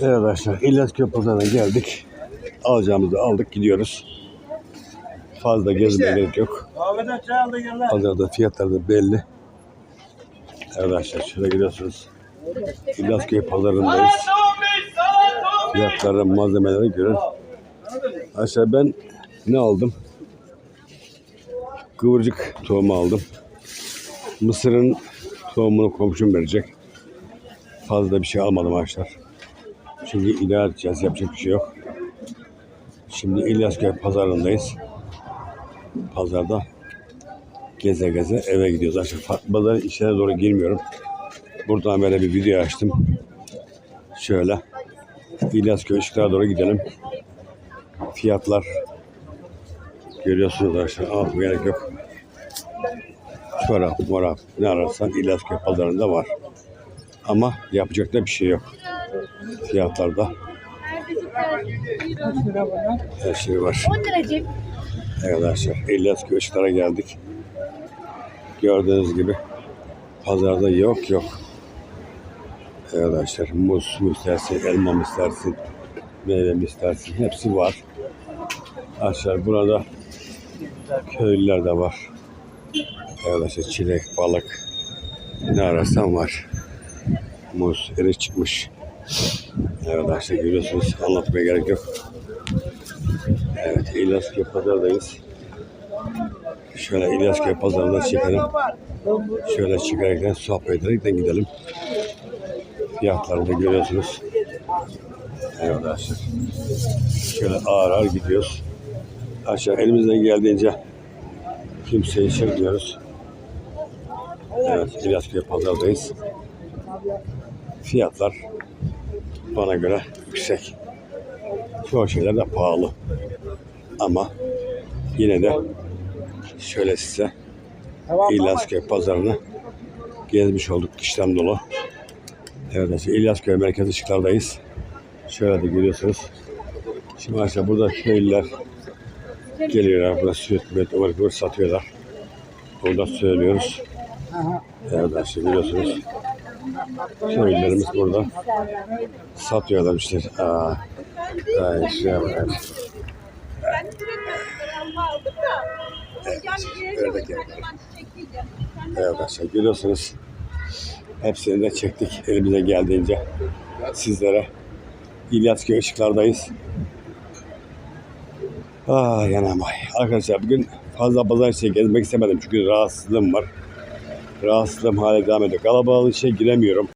Evet arkadaşlar İlyas Köprü'den geldik. Alacağımızı aldık gidiyoruz. Fazla gezmeye gerek yok. Pazarda fiyatlar da belli. Arkadaşlar şöyle gidiyorsunuz. İlyasköy pazarındayız. Fiyatlara, malzemelere göre. Arkadaşlar ben ne aldım? Kıvırcık tohumu aldım. Mısırın tohumunu komşum verecek. Fazla bir şey almadım arkadaşlar. Çünkü idare edeceğiz. Yapacak bir şey yok. Şimdi İlyasköy pazarındayız. Pazarda geze geze eve gidiyoruz. Arkadaşlar pazarın içine doğru girmiyorum. Buradan böyle bir video açtım. Şöyle. İlyasköy ışıklara doğru gidelim. Fiyatlar görüyorsunuz arkadaşlar. Anlatmaya gerek yok. Çorap, morap ne ararsan İlyasköy pazarında var. Ama yapacak da bir şey yok. Fiyatlarda her şey var. 10 liracık. Evet arkadaşlar İlyasköy ışıklara geldik. Gördüğünüz gibi pazarda yok yok. Evet arkadaşlar muz mu istersin, elma mı istersin, meyve mi istersin hepsi var. Arkadaşlar burada köylüler de var. Evet arkadaşlar çilek, balık ne ararsan var. Muz, erik çıkmış. Evet arkadaşlar görüyorsunuz anlatmaya gerek yok. Evet İlyasköy pazardayız. Şöyle İlyasköy pazarında çıkalım. Şöyle çıkaraktan sohbet ederekten gidelim. Fiyatlarını da görüyorsunuz. Evet arkadaşlar. Şöyle ağır ağır gidiyoruz. Aşağı elimizden geldiğince kimseyi çekmiyoruz. Evet İlyasköy pazardayız. Fiyatlar bana göre yüksek. Çoğu şeyler de pahalı. Ama yine de şöyle size İlyasköy pazarını gezmiş olduk kıştan dolu. Evet İlyasköy merkez ışıklardayız. Şöyle de görüyorsunuz. Şimdi arkadaşlar burada köylüler geliyorlar. Burada ıvır kıvır satıyorlar. Burada söylüyoruz. Evet arkadaşlar görüyorsunuz. Köylülerimiz burada satıyorlar işte. Aa, şuraya bak. Öyle gel. Evet arkadaşlar görüyorsunuz. Hepsini de çektik elimize geldiğince. Sizlere İlyasköy ışıklardayız. Ah yanam ay. Arkadaşlar bugün fazla pazar şey gezmek istemedim çünkü rahatsızlığım var. Rahatsızlığım hala devam ediyor. Kalabalığın içine giremiyorum.